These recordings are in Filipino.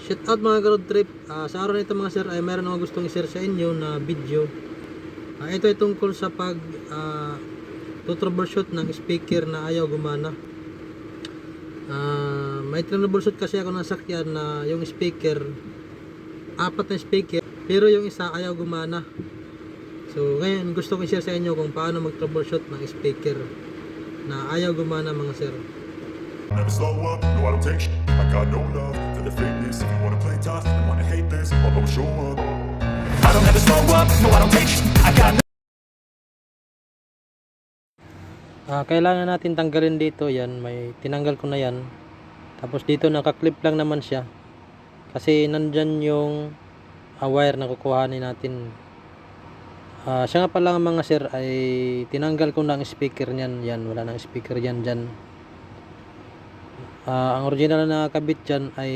Shout out mga road trip. Ah, sa araw na ito mga sir ay meron akong gustong i-share sa inyo na video. Ah, ito ay tungkol sa pag ah, to troubleshoot ng speaker na ayaw gumana. Ah, may troubleshoot kasi ako ng sakyan na yung speaker apat na speaker pero yung isa ayaw gumana. So ngayon gusto ko i-share sa inyo kung paano mag-troubleshoot ng speaker na ayaw gumana mga sir. Never slow up, no I don't take shit. I got no love for the fakeness. If you wanna play tough and wanna hate this, I'll go show up. I don't ever slow up, no I don't take shit. I got no Ah, kailangan natin tanggalin dito yan, may tinanggal ko na yan. Tapos dito naka-clip lang naman siya. Kasi nandyan yung ah, wire na kukuhanin natin. Ah, siya nga pala mga sir ay tinanggal ko na ang speaker niyan. Yan, wala nang speaker yan dyan. Ah, ang original na kabit dyan ay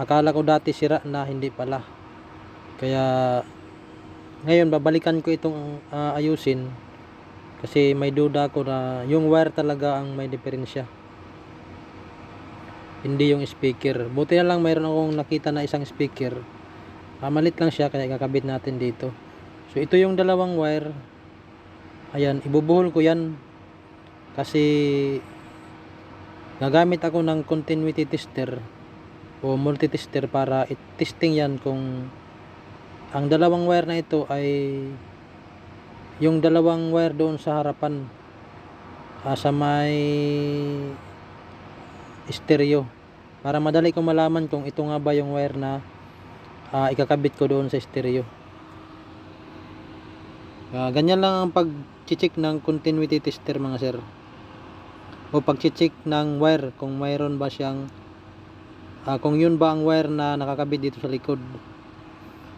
akala ko dati sira na hindi pala. Kaya ngayon babalikan ko itong ah, ayusin kasi may duda ko na yung wire talaga ang may diferensya. Hindi yung speaker. Buti na lang mayroon akong nakita na isang speaker. Ah, malit lang siya kaya kakabit natin dito. So ito yung dalawang wire. Ayan, ibubuhol ko yan. Kasi gagamit ako ng continuity tester o multitester para i-testing yan kung ang dalawang wire na ito ay yung dalawang wire doon sa harapan ah, sa may stereo. Para madali ko malaman kung ito nga ba yung wire na ah, ikakabit ko doon sa stereo. Ah, ganyan lang ang pag-check ng continuity tester mga sir o pag-check ng wire kung mayroon ba siyang ah, kung yun ba ang wire na nakakabit dito sa likod.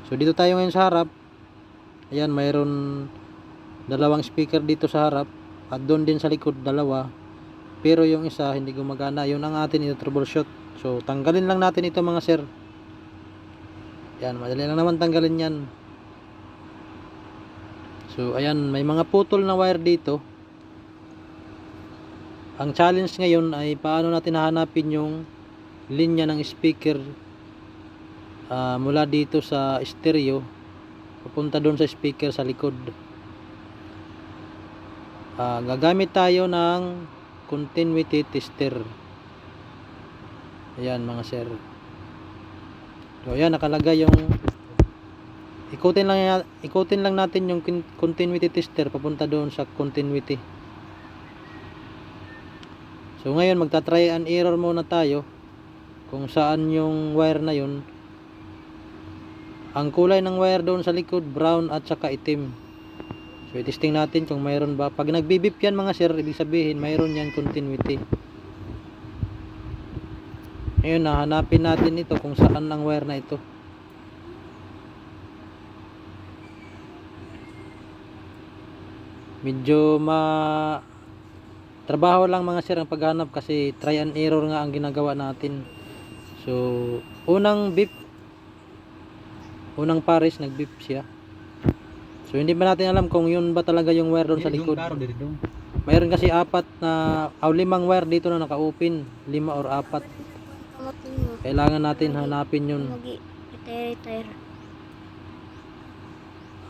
So dito tayo ngayon sa harap. Ayan mayroon dalawang speaker dito sa harap at doon din sa likod dalawa. Pero yung isa hindi gumagana. Yun ang atin ito troubleshoot. So tanggalin lang natin ito mga sir. Yan madali lang naman tanggalin yan. So ayan may mga putol na wire dito ang challenge ngayon ay paano natin hahanapin yung linya ng speaker ah, mula dito sa stereo papunta doon sa speaker sa likod Ah, gagamit tayo ng continuity tester. Ayan mga sir. So ayan nakalagay yung ikutin lang ikutin lang natin yung continuity tester papunta doon sa continuity. So ngayon magta-try and error muna tayo kung saan yung wire na yun. Ang kulay ng wire doon sa likod brown at saka itim. So, i-testing natin kung mayroon ba. Pag nagbibip yan mga sir, ibig sabihin mayroon yan continuity. Ngayon, nahanapin natin ito kung saan ang wire na ito. Medyo ma trabaho lang mga sir ang paghanap kasi try and error nga ang ginagawa natin. So, unang bip unang pares nagbip siya. So hindi pa natin alam kung yun ba talaga yung wire doon sa likod. Mayroon kasi apat na aw limang wire dito na naka-open, lima or apat. Kailangan natin hanapin yun.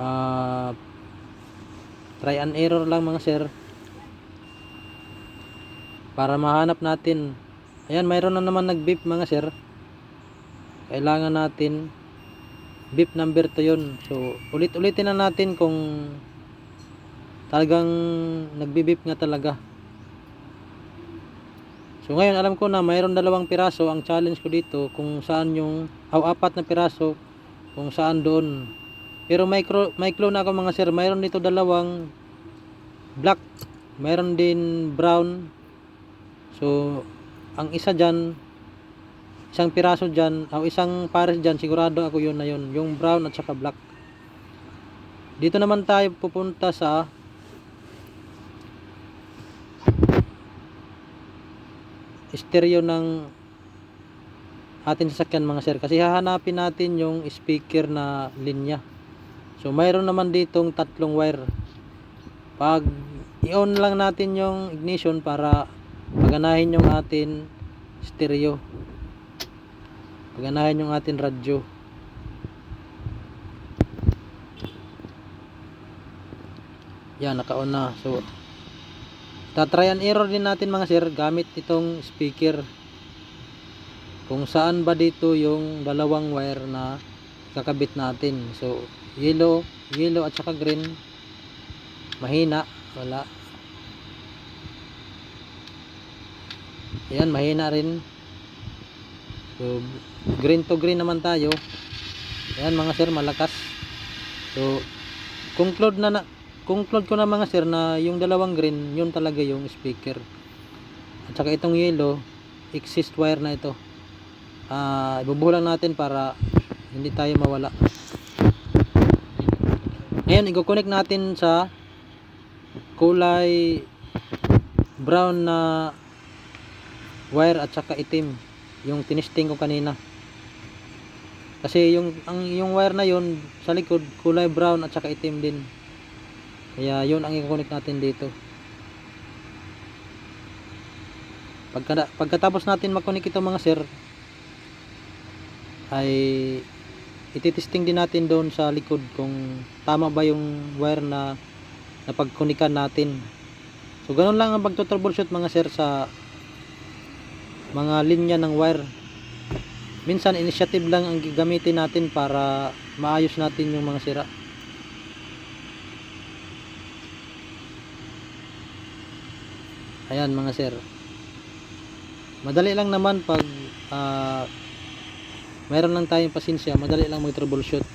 Ah try and error lang mga sir. Para mahanap natin. Ayan, mayroon na naman nag-beep mga sir. Kailangan natin beep number to yun. So, ulit-ulitin na natin kung talagang nagbi-beep nga talaga. So, ngayon alam ko na mayroon dalawang piraso. Ang challenge ko dito kung saan yung, aw apat na piraso kung saan doon. Pero micro, micro na ako mga sir. Mayroon dito dalawang black. Mayroon din brown. So, ang isa dyan, isang piraso dyan, o isang pares dyan, sigurado ako yun na yun. Yung brown at saka black. Dito naman tayo pupunta sa stereo ng ating sasakyan mga sir. Kasi hahanapin natin yung speaker na linya. So, mayroon naman ditong tatlong wire. Pag i-on lang natin yung ignition para maganahin yung atin stereo. Paganahin yung ating radyo. Yan, naka-on na. So, tatry and error din natin mga sir gamit itong speaker. Kung saan ba dito yung dalawang wire na kakabit natin. So, yellow, yellow at saka green. Mahina, wala. Ayan, mahina rin. So, green to green naman tayo. Ayan mga sir, malakas. So, conclude na, na conclude ko na mga sir na yung dalawang green, yun talaga yung speaker. At saka itong yellow, exist wire na ito. Ah, ibubuhulan natin para hindi tayo mawala. Ngayon, i-connect natin sa kulay brown na wire at saka itim. Yung tinisting ko kanina. Kasi yung ang yung wire na yun sa likod kulay brown at saka itim din. Kaya yun ang i-connect natin dito. Pagka, pagkatapos natin makonek ito mga sir ay ititesting din natin doon sa likod kung tama ba yung wire na napagkunikan natin. So ganun lang ang pagto-troubleshoot mga sir sa mga linya ng wire. Minsan initiative lang ang gagamitin natin para maayos natin yung mga sira. Ayan mga sir. Madali lang naman pag ah, mayroon lang tayong pasensya. Madali lang mag troubleshoot.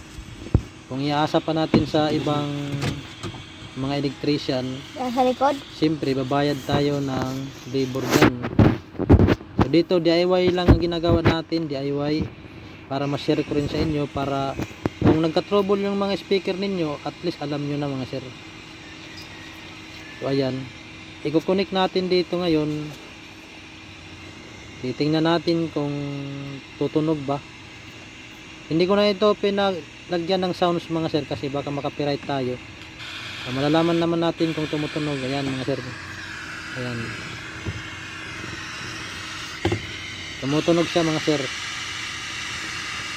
Kung iaasa pa natin sa ibang mga electrician sa likod. siyempre babayad tayo ng labor dyan dito DIY lang ang ginagawa natin DIY para ma-share ko rin sa inyo para kung nagka-trouble yung mga speaker ninyo at least alam nyo na mga sir so ayan i-connect natin dito ngayon titingnan natin kung tutunog ba hindi ko na ito pinalagyan ng sounds mga sir kasi baka makapiright tayo So, malalaman naman natin kung tumutunog. Ayan mga sir. Ayan. Tumutunog siya mga sir.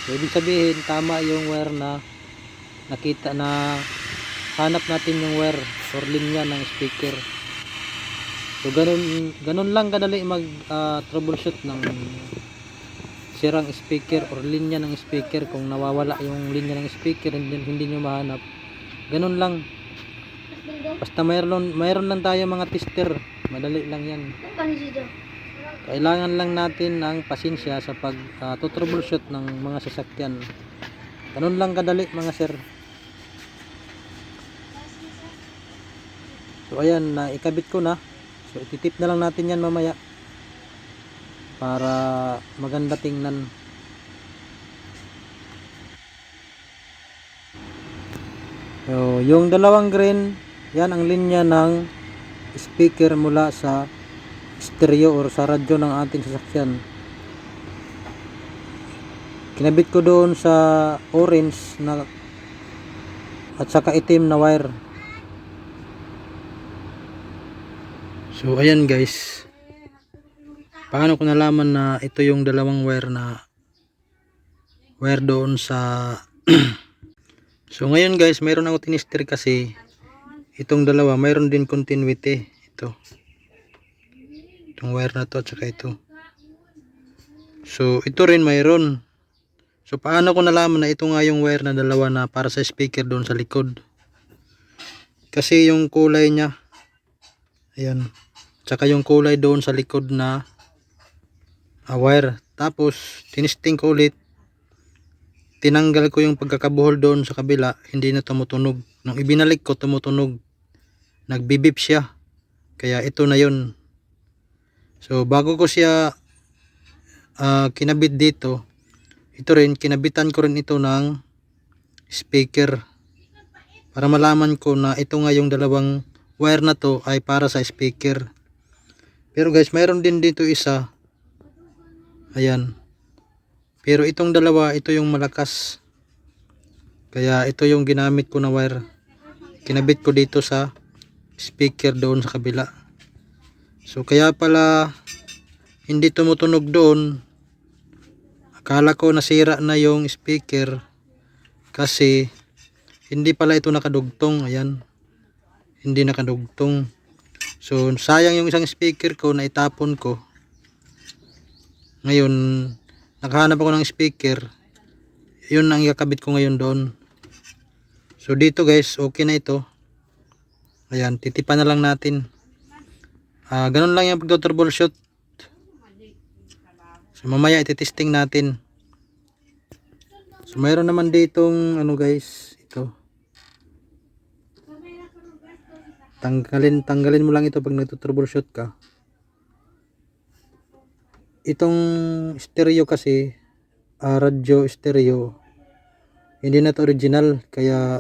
So, ibig sabihin, tama yung wire na nakita na hanap natin yung wire or linya ng speaker. So, ganun, ganun lang kadali mag ah, troubleshoot ng sirang speaker or linya ng speaker kung nawawala yung linya ng speaker hindi, hindi nyo mahanap. Ganun lang. Basta mayroon, mayroon lang tayo mga tester. Madali lang yan. Kailangan lang natin ng pasensya sa pag uh, troubleshoot ng mga sasakyan. Ganun lang kadali mga sir. So ayan, na ikabit ko na. So ititip na lang natin yan mamaya. Para maganda tingnan. So, yung dalawang green, yan ang linya ng speaker mula sa stereo or sa radyo ng ating sasakyan. Kinabit ko doon sa orange na at saka itim na wire. So ayan guys. Paano ko nalaman na ito yung dalawang wire na wire doon sa So ngayon guys, mayroon ako tinister kasi itong dalawa, mayroon din continuity. Ito. Itong wire na to at saka ito. So ito rin mayroon. So paano ko nalaman na ito nga yung wire na dalawa na para sa speaker doon sa likod? Kasi yung kulay niya, ayan, tsaka yung kulay doon sa likod na ah, wire. Tapos, tinisting ko ulit, tinanggal ko yung pagkakabuhol doon sa kabila, hindi na tumutunog. Nung ibinalik ko, tumutunog. Nagbibip siya. Kaya ito na yun. So, bago ko siya ah, kinabit dito, ito rin, kinabitan ko rin ito ng speaker. Para malaman ko na ito nga yung dalawang wire na to ay para sa speaker. Pero guys, mayroon din dito isa. Ayan. Pero itong dalawa, ito yung malakas. Kaya ito yung ginamit ko na wire. Kinabit ko dito sa speaker doon sa kabila. So kaya pala hindi tumutunog doon Akala ko nasira na yung speaker kasi hindi pala ito nakadugtong. Ayan. Hindi nakadugtong. So, sayang yung isang speaker ko na itapon ko. Ngayon, nakahanap ako ng speaker. Yun ang ikakabit ko ngayon doon. So, dito guys, okay na ito. Ayan, titipan na lang natin. Ah, ganun lang yung pagdo-troubleshoot. So, mamaya ititesting natin. So, mayroon naman ditong ano guys, ito. Tanggalin, tanggalin mo lang ito pag nagto-troubleshoot ka. Itong stereo kasi, ah, radyo stereo, hindi na to original. Kaya,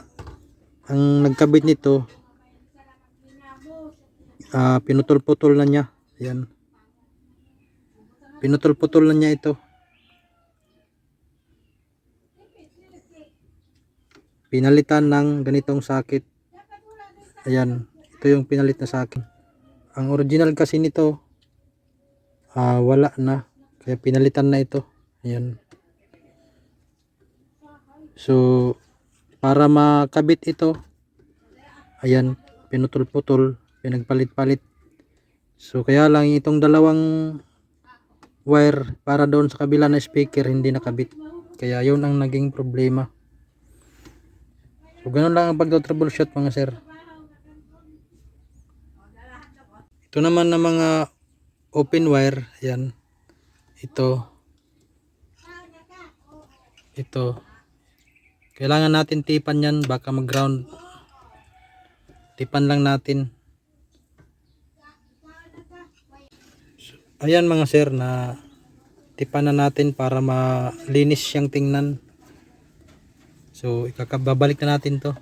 ang nagkabit nito, ah, pinutol-putol na niya. Ayan. Pinutol-putol na niya ito. Pinalitan ng ganitong sakit. Ayan. Ito yung pinalit na sa akin. Ang original kasi nito, ah, wala na. Kaya pinalitan na ito. Ayan. So, para makabit ito, ayan, pinutol-putol, pinagpalit-palit. So, kaya lang itong dalawang wire para doon sa kabila na speaker hindi nakabit. Kaya yun ang naging problema. So, ganun lang ang pag-troubleshoot mga sir. Ito naman na mga open wire, yan. Ito. Ito. Kailangan natin tipan yan, baka mag-ground. Tipan lang natin. ayan mga sir na tipan na natin para malinis siyang tingnan. So ikakababalik na natin to.